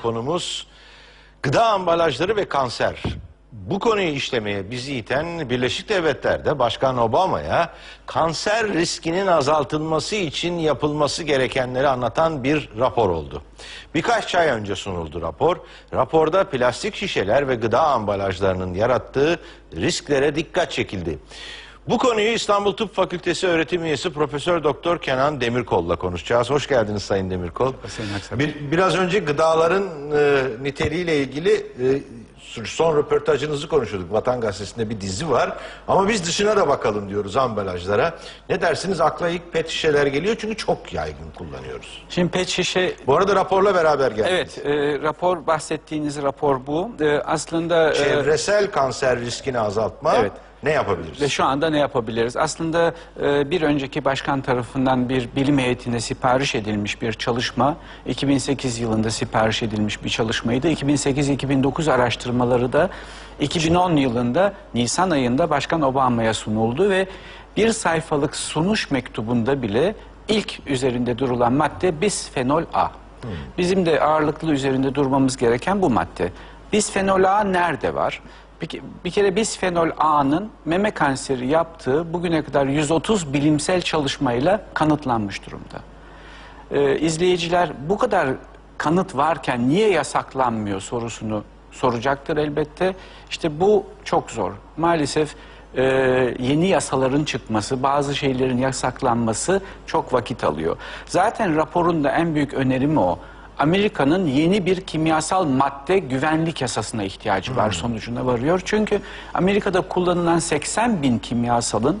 konumuz gıda ambalajları ve kanser. Bu konuyu işlemeye bizi iten Birleşik Devletler'de Başkan Obama'ya kanser riskinin azaltılması için yapılması gerekenleri anlatan bir rapor oldu. Birkaç ay önce sunuldu rapor. Raporda plastik şişeler ve gıda ambalajlarının yarattığı risklere dikkat çekildi. Bu konuyu İstanbul Tıp Fakültesi öğretim üyesi Profesör Doktor Kenan Demirkol'la konuşacağız. Hoş geldiniz Sayın Demirkol. Bir, biraz önce gıdaların e, niteliğiyle ilgili e, son röportajınızı konuşuyorduk. Vatan Gazetesi'nde bir dizi var. Ama biz dışına da bakalım diyoruz ambalajlara. Ne dersiniz? Akla ilk pet şişeler geliyor çünkü çok yaygın kullanıyoruz. Şimdi pet şişe Bu arada raporla beraber geldi. evet e, rapor bahsettiğiniz rapor bu. E, aslında e, Çevresel kanser riskini azaltma Evet. Ne yapabiliriz? ve şu anda ne yapabiliriz? Aslında e, bir önceki başkan tarafından bir bilim heyetine sipariş edilmiş bir çalışma, 2008 yılında sipariş edilmiş bir çalışmaydı. 2008-2009 araştırmaları da 2010 yılında Nisan ayında Başkan Obama'ya sunuldu ve bir sayfalık sunuş mektubunda bile ilk üzerinde durulan madde bisfenol A. Bizim de ağırlıklı üzerinde durmamız gereken bu madde. Bisfenol A nerede var? Bir, ke- bir kere bisfenol A'nın meme kanseri yaptığı bugüne kadar 130 bilimsel çalışmayla kanıtlanmış durumda. Ee, izleyiciler bu kadar kanıt varken niye yasaklanmıyor sorusunu soracaktır elbette. İşte bu çok zor. Maalesef e, yeni yasaların çıkması, bazı şeylerin yasaklanması çok vakit alıyor. Zaten raporun da en büyük önerimi o. Amerika'nın yeni bir kimyasal madde güvenlik yasasına ihtiyacı var sonucuna varıyor. Çünkü Amerika'da kullanılan 80 bin kimyasalın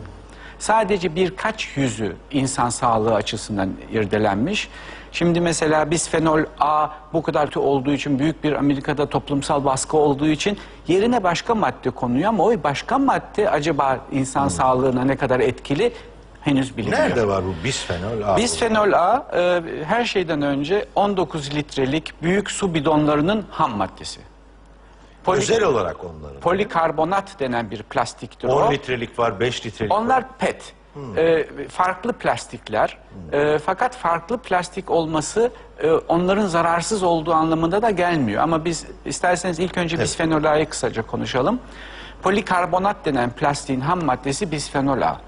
Sadece birkaç yüzü insan sağlığı açısından irdelenmiş. Şimdi mesela bisfenol A bu kadar olduğu için büyük bir Amerika'da toplumsal baskı olduğu için yerine başka madde konuyor ama o başka madde acaba insan sağlığına ne kadar etkili henüz bilinmiyor. Nerede var bu bisfenol A? Bisfenol A e, her şeyden önce 19 litrelik büyük su bidonlarının ham maddesi. Poli- Özel olarak onların. Polikarbonat denen bir plastiktir 10 o. litrelik var, 5 litrelik var. Onlar PET. Ee, farklı plastikler. Ee, fakat farklı plastik olması e, onların zararsız olduğu anlamında da gelmiyor. Ama biz isterseniz ilk önce bisfenol A'yı kısaca konuşalım. Polikarbonat denen plastiğin ham maddesi bisfenol A.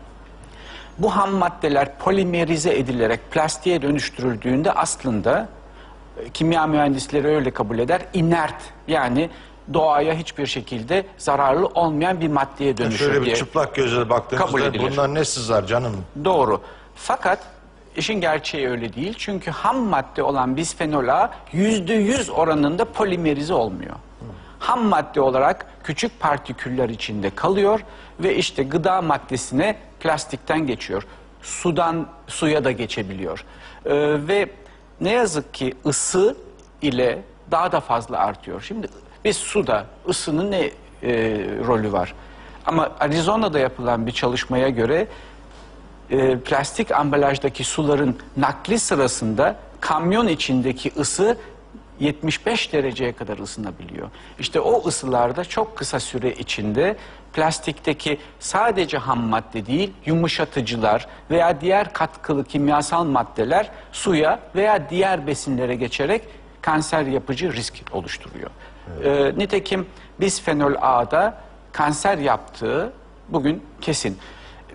Bu ham maddeler polimerize edilerek plastiğe dönüştürüldüğünde aslında e, kimya mühendisleri öyle kabul eder inert yani doğaya hiçbir şekilde zararlı olmayan bir maddeye dönüşür Şöyle bir diye. çıplak gözle edilir. bundan ne sızar canım? Doğru. Fakat işin gerçeği öyle değil. Çünkü ham madde olan bisfenol A yüzde yüz oranında polimerize olmuyor. Ham madde olarak küçük partiküller içinde kalıyor ve işte gıda maddesine plastikten geçiyor. Sudan suya da geçebiliyor. Ee, ve ne yazık ki ısı ile daha da fazla artıyor. Şimdi biz suda ısının ne e, rolü var? Ama Arizona'da yapılan bir çalışmaya göre e, plastik ambalajdaki suların nakli sırasında kamyon içindeki ısı 75 dereceye kadar ısınabiliyor. İşte o ısılarda çok kısa süre içinde plastikteki sadece ham madde değil yumuşatıcılar veya diğer katkılı kimyasal maddeler suya veya diğer besinlere geçerek kanser yapıcı risk oluşturuyor. E, nitekim bisfenol A'da kanser yaptığı bugün kesin.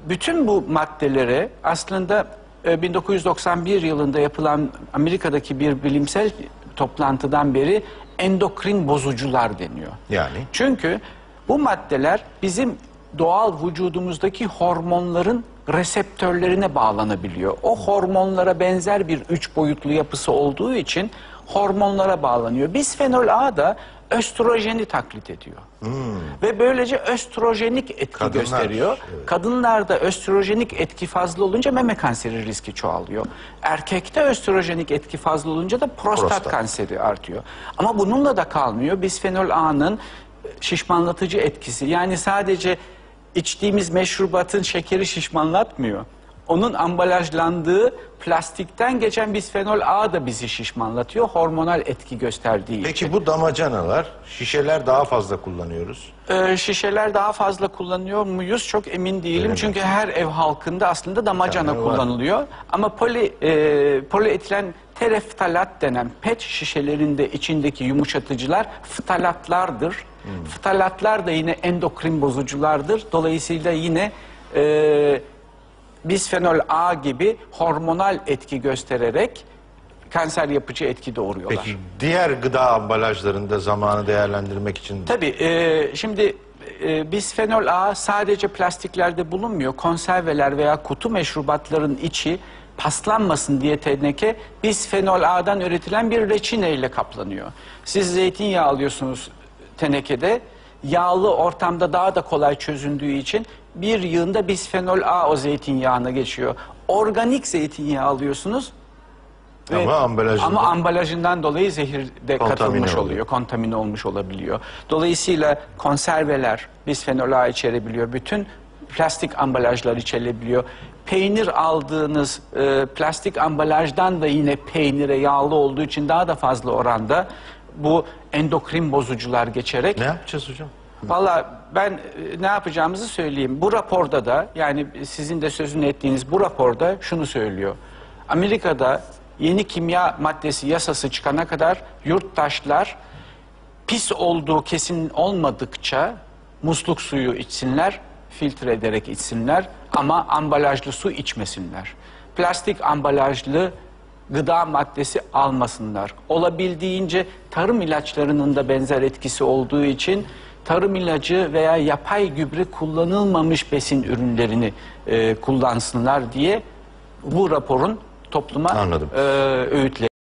Bütün bu maddelere aslında e, 1991 yılında yapılan Amerika'daki bir bilimsel toplantıdan beri endokrin bozucular deniyor. Yani? Çünkü bu maddeler bizim doğal vücudumuzdaki hormonların reseptörlerine bağlanabiliyor. O hormonlara benzer bir üç boyutlu yapısı olduğu için hormonlara bağlanıyor. Bisfenol A da östrojeni taklit ediyor. Ve böylece östrojenik etki Kadınlar, gösteriyor. evet. Kadınlarda östrojenik etki fazla olunca meme kanseri riski çoğalıyor. Erkekte östrojenik etki fazla olunca da prostat, Prostat. kanseri artıyor. Ama bununla da kalmıyor. Bisfenol A'nın şişmanlatıcı etkisi. Yani sadece içtiğimiz meşrubatın şekeri şişmanlatmıyor. onun ambalajlandığı plastikten geçen bisfenol A da bizi şişmanlatıyor. Hormonal etki gösterdiği için. Peki bu damacanalar, şişeler daha fazla kullanıyoruz. Ee, şişeler daha fazla kullanıyor muyuz? Çok emin değilim. mi? Çünkü her ev halkında aslında damacana var. kullanılıyor. Ama poli, e, polietilen tereftalat denen pet şişelerinde içindeki yumuşatıcılar ftalatlardır. Hmm. Ftalatlar da yine endokrin bozuculardır. Dolayısıyla yine e, bisfenol A gibi hormonal etki göstererek kanser yapıcı etki doğuruyorlar. Peki diğer gıda ambalajlarında zamanı değerlendirmek için Tabii e, şimdi e, bisfenol A sadece plastiklerde bulunmuyor. Konserveler veya kutu meşrubatların içi paslanmasın diye teneke bisfenol A'dan üretilen bir reçine ile kaplanıyor. Siz zeytinyağı alıyorsunuz tenekede. Yağlı ortamda daha da kolay çözündüğü için bir yığında bisfenol A o zeytinyağına geçiyor. Organik zeytinyağı alıyorsunuz. ve- Ama ambalajında- ama ambalajından dolayı zehir de katılmış oluyor. oluyor, kontamine olmuş olabiliyor. Dolayısıyla konserveler bisfenol A içerebiliyor. Bütün plastik ambalajlar içerebiliyor. Peynir aldığınız e, plastik ambalajdan da yine peynire yağlı olduğu için daha da fazla oranda bu endokrin bozucular geçerek ne yapacağız hocam? Valla ben e, ne yapacağımızı söyleyeyim. Bu raporda da yani sizin de sözünü ettiğiniz bu raporda şunu söylüyor. Amerika'da yeni kimya maddesi yasası çıkana kadar yurttaşlar pis olduğu kesin olmadıkça musluk suyu içsinler, filtre ederek içsinler ama ambalajlı su içmesinler. Plastik ambalajlı gıda maddesi almasınlar. Olabildiğince tarım ilaçlarının da benzer etkisi olduğu için tarım ilacı veya yapay gübre kullanılmamış besin ürünlerini e, kullansınlar diye bu raporun topluma Anladım. e, öğütleri.